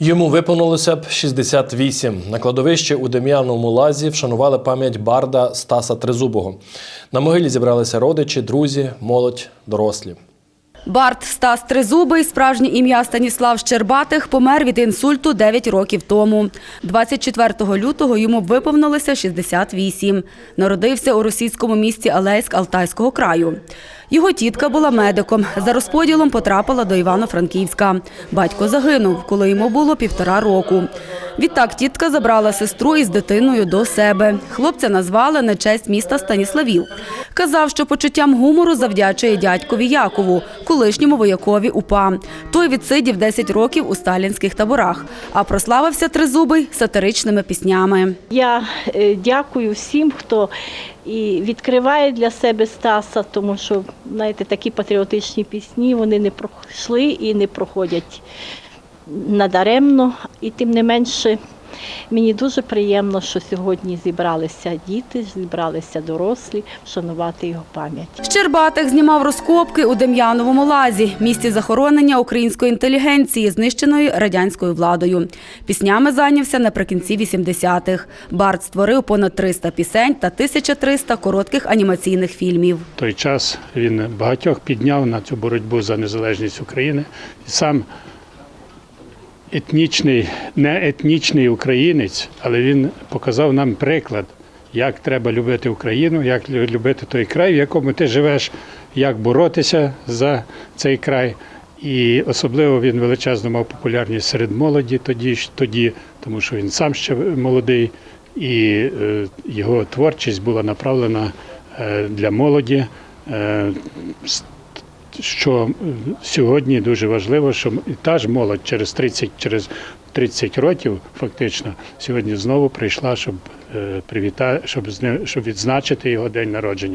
Йому виповнилося б 68. На кладовищі у Дем'яновому лазі вшанували пам'ять барда Стаса Тризубого. На могилі зібралися родичі, друзі, молодь, дорослі. Барт Стас Тризубий, справжнє ім'я Станіслав Щербатих, помер від інсульту 9 років тому. 24 лютого йому виповнилося 68. Народився у російському місті Алейськ Алтайського краю. Його тітка була медиком. За розподілом потрапила до Івано-Франківська. Батько загинув, коли йому було півтора року. Відтак тітка забрала сестру із дитиною до себе. Хлопця назвали на честь міста Станіславів. Казав, що почуттям гумору завдячує дядькові Якову, колишньому воякові УПА. Той відсидів 10 років у сталінських таборах, а прославився Тризубий сатиричними піснями. Я е, дякую всім, хто і відкриває для себе Стаса, тому що знаєте, такі патріотичні пісні вони не пройшли і не проходять надаремно. І тим не менше, мені дуже приємно, що сьогодні зібралися діти, зібралися дорослі вшанувати його пам'ять. Щербатих знімав розкопки у Дем'яновому лазі, місці захоронення української інтелігенції, знищеної радянською владою. Піснями зайнявся наприкінці 80-х. Барт створив понад 300 пісень та 1300 коротких анімаційних фільмів. Той час він багатьох підняв на цю боротьбу за незалежність України. І сам етнічний, не етнічний українець, але він показав нам приклад, як треба любити Україну, як любити той край, в якому ти живеш, як боротися за цей край. І особливо він величезно мав популярність серед молоді тоді, тоді тому що він сам ще молодий, і е, його творчість була направлена е, для молоді. Е, що е, сьогодні дуже важливо, що і та ж молодь через 30, через 30 років фактично сьогодні знову прийшла, щоб привіта привітати, щоб щоб відзначити його день народження.